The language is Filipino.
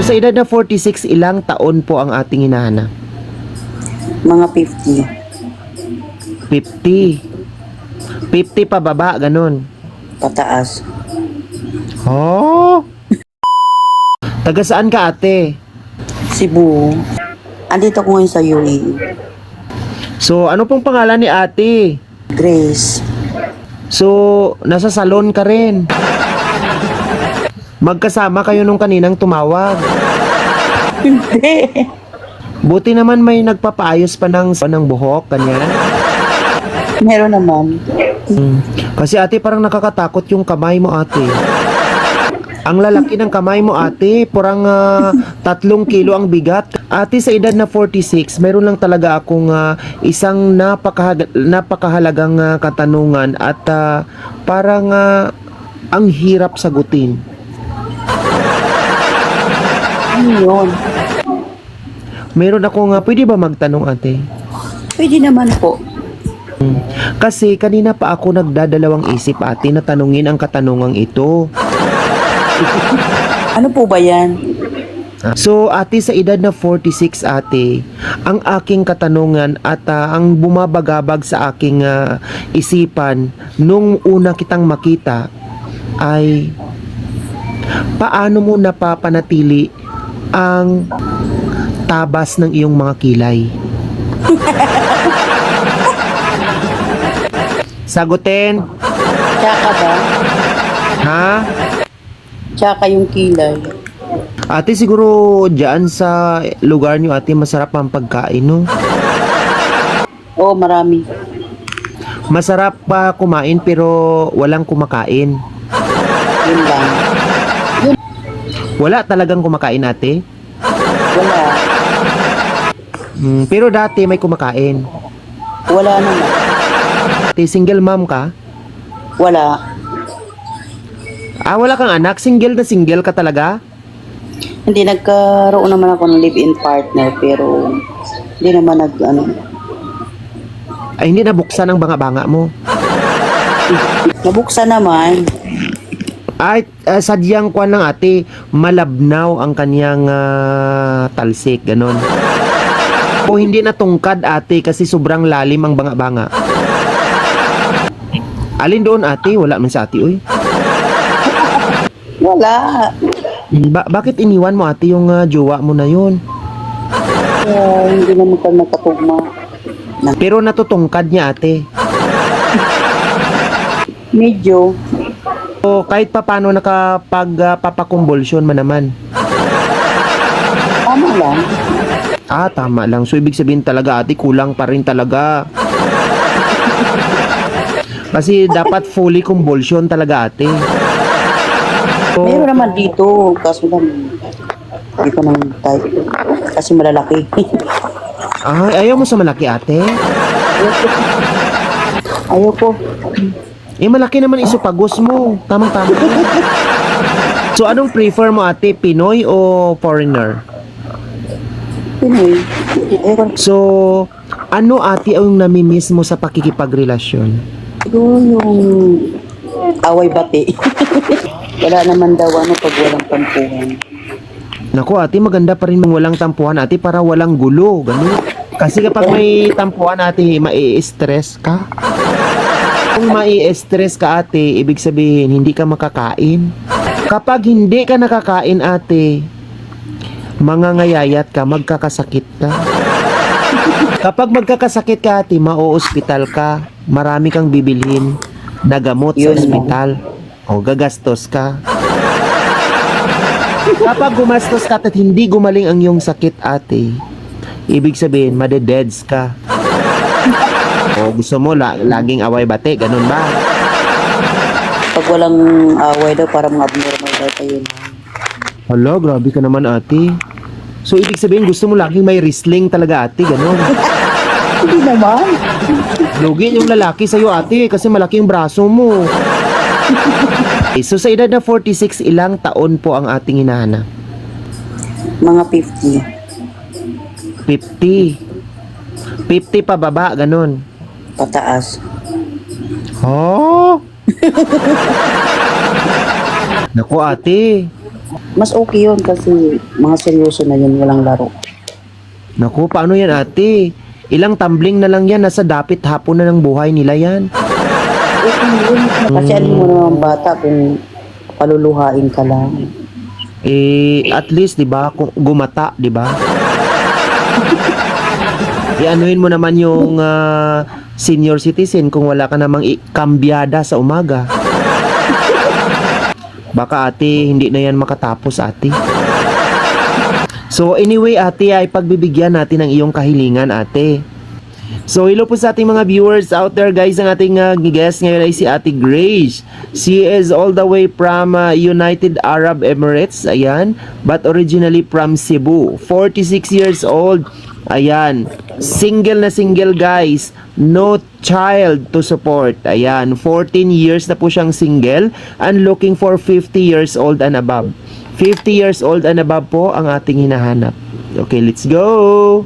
So sa edad na 46, ilang taon po ang ating hinahanap? Mga 50. 50. 50 pa baba, ganun. Pataas. Oh! Taga saan ka ate? Cebu. Andito ko ngayon sa. UAE. So ano pong pangalan ni ate? Grace. So, nasa salon ka rin. Magkasama kayo nung kaninang tumawag. Hindi. Buti naman may nagpapaayos pa ng, ng buhok, kanyan. Meron naman. Hmm. Kasi ate, parang nakakatakot yung kamay mo, ate. Ang lalaki ng kamay mo, ate. Parang ah, tatlong kilo ang bigat. Ate, sa edad na 46, meron lang talaga akong ah, isang napakahag- napakahalagang ah, katanungan at ah, parang ah, ang hirap sagutin. Ano yun? Meron ako nga, pwede ba magtanong, ate? Pwede naman po. Kasi kanina pa ako nagdadalawang isip, ate, na tanungin ang katanungang ito. Ano po ba yan? So, ate, sa edad na 46, ate, ang aking katanungan at ah, ang bumabagabag sa aking ah, isipan nung una kitang makita ay paano mo napapanatili ang tabas ng iyong mga kilay? Sagutin, Tsaka ba? ha? Tsaka yung kilay. Ate, siguro dyan sa lugar nyo, ate, masarap ang pagkain, no? Oo, marami. Masarap pa kumain pero walang kumakain. Yun lang. Wala talagang kumakain, ate. Wala. Hmm, pero dati may kumakain. Wala naman. Ate, single mom ka? Wala. Ah, wala kang anak? Single na single ka talaga? Hindi, nagkaroon naman ako ng live-in partner pero hindi naman nag, ano, Ay, hindi nabuksan ang banga-banga mo. nabuksan naman. Ay, ah, sadyang kwan lang ate, malabnaw ang kanyang ah, talsik, ganon. O hindi natungkad ate kasi sobrang lalim ang banga-banga. Alin doon ate? Wala man sa ate, uy. Wala. Ba- bakit iniwan mo ate yung ah, jowa mo na yun? Kaya hindi naman kami nagkatugma. Pero natutungkad niya ate. Medyo. So, kahit pa paano nakapag uh, man naman. Tama lang. Ah, tama lang. So, ibig sabihin talaga ate, kulang pa rin talaga. Kasi dapat fully convulsion talaga ate. So, Meron naman dito. Kaso lang, hindi ko nang type. Kasi malalaki. ay, ayaw mo sa malaki ate? Ayoko. Eh, malaki naman isupagos mo. Tamang-tama. so, anong prefer mo ate? Pinoy o foreigner? Pinoy. So, ano ate ang namimiss mo sa pakikipagrelasyon? Siguro yung away bati. Wala naman daw ano pag walang tampuhan. Naku ate, maganda pa rin mang walang tampuhan ate para walang gulo. Ganun. Kasi kapag may tampuhan ate, mai-stress ka. Kung mai-stress ka ate, ibig sabihin hindi ka makakain. Kapag hindi ka nakakain ate, mangangayayat ka, magkakasakit ka. Kapag magkakasakit ka ate, mao-ospital ka, marami kang bibilhin na gamot sa ospital. O gagastos ka. Kapag gumastos ka at hindi gumaling ang iyong sakit ate, ibig sabihin, madededs ka. O gusto mo, la- laging away bate, ganun ba? Pag walang away daw, parang abnormal daw tayo na. Hala, grabe ka naman ate. So, ibig sabihin, gusto mo laging may wrestling talaga ate, ganun. Hindi naman. Lugi yung lalaki sa'yo ate, kasi malaking braso mo. Okay, so, sa edad na 46, ilang taon po ang ating hinahanap? Mga 50. 50. 50 pa baba, ganun. Pataas. Oh! Naku ate, Mas okay yun kasi mga seryoso na yun, walang laro. Naku, paano yan ate? Ilang tumbling na lang yan, nasa dapit hapon na ng buhay nila yan. Okay yun. Kasi ano mo naman bata kung paluluhain ka lang. Eh, at least, di ba, kung gumata, di ba? Ianuhin mo naman yung ah, senior citizen kung wala ka namang i- kambyada sa umaga. Baka ate, hindi na yan makatapos ate. So anyway ate, ay pagbibigyan natin ang iyong kahilingan ate. So hello po sa ating mga viewers out there guys. Ang ating uh, guest ngayon ay si Ate Grace. She is all the way from uh, United Arab Emirates. Ayan. But originally from Cebu. 46 years old. Ayan. Single na single guys. No child to support. Ayan. 14 years na po siyang single and looking for 50 years old and above. 50 years old and above po ang ating hinahanap. Okay, let's go!